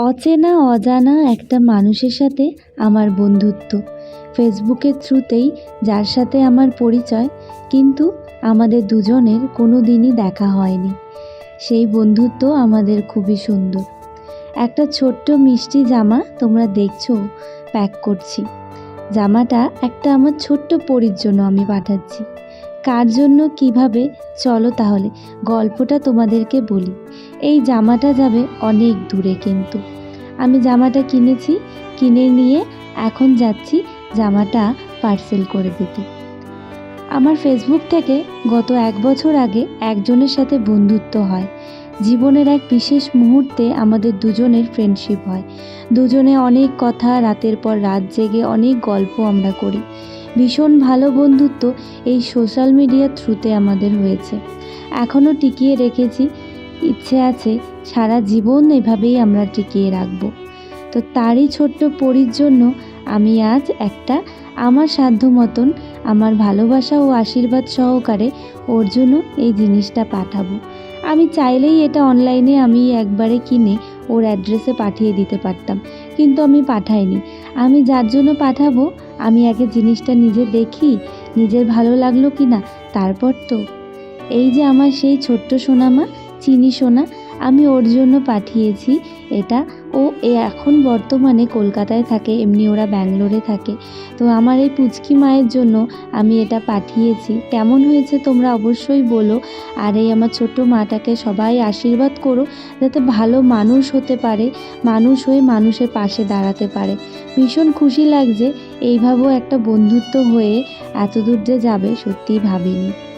অচেনা, অজানা একটা মানুষের সাথে আমার বন্ধুত্ব। ফেসবুকের থ্রুতেই যার সাথে আমার পরিচয়, কিন্তু আমাদের দুজনের কোনো দিনই দেখা হয়নি। সেই বন্ধুত্ব আমাদের খুবই সুন্দর। একটা ছোট্ট মিষ্টি জামা তোমরা দেখছ প্যাক করছি। জামাটা একটা আমার ছোট্ট পরির জন্য আমি পাঠাচ্ছি। কার জন্য কীভাবে? চলো তাহলে, গল্পটা তোমাদেরকে বলি। এই জামাটা যাবে অনেক দূরে কিন্তু। আমি জামাটা কিনেছি, কিনে নিয়ে এখন যাচ্ছি জামাটা পার্সেল করে দিতে। আমার ফেসবুক থেকে গত এক বছর আগে একজনের সাথে বন্ধুত্ব হয়। জীবনের এক বিশেষ মুহূর্তে আমাদের দুজনের ফ্রেন্ডশিপ হয়। দুজনে অনেক কথা, রাতের পর রাত জেগে অনেক গল্প আমরা করি। ভীষণ ভালো বন্ধুত্ব এই সোশ্যাল মিডিয়ার থ্রুতে আমাদের হয়েছে। এখনও টিকিয়ে রেখেছি, ইচ্ছে আছে সারা জীবন এভাবেই আমরা টিকিয়ে রাখব। তো তারই ছোট্ট পরির জন্য আমি আজ একটা আমার সাধ্য মতন, আমার ভালোবাসা ও আশীর্বাদ সহকারে ওর জন্য এই জিনিসটা পাঠাবো। আমি চাইলেই এটা অনলাইনে আমি একবারে কিনে ওর অ্যাড্রেসে পাঠিয়ে দিতে পারতাম, কিন্তু আমি পাঠাইনি। আমি যার জন্য পাঠাবো, আমি আগে জিনিসটা নিজে দেখি, নিজের ভালো লাগল কি না তারপর তো। এই যে আমার সেই ছোট্ট সোনামা, চিনি সোনা, আমি ওর জন্য পাঠিয়েছি, এটা ও এ এখন বর্তমানে কলকাতায় থাকে, এমনি ওরা ব্যাঙ্গালোরে থাকে। তো আমার এই পুচকি মায়ের জন্য আমি এটা পাঠিয়েছি। কেমন হয়েছে তোমরা অবশ্যই বলো। আর এই আমার ছোট্ট মাটাকে সবাই আশীর্বাদ করো, যাতে ভালো মানুষ হতে পারে, মানুষ হয়ে মানুষের পাশে দাঁড়াতে পারে। ভীষণ খুশি লাগছে, এইভাবেও একটা বন্ধুত্ব হয়ে এত দূর যে যাবে, সত্যিই ভাবিনি।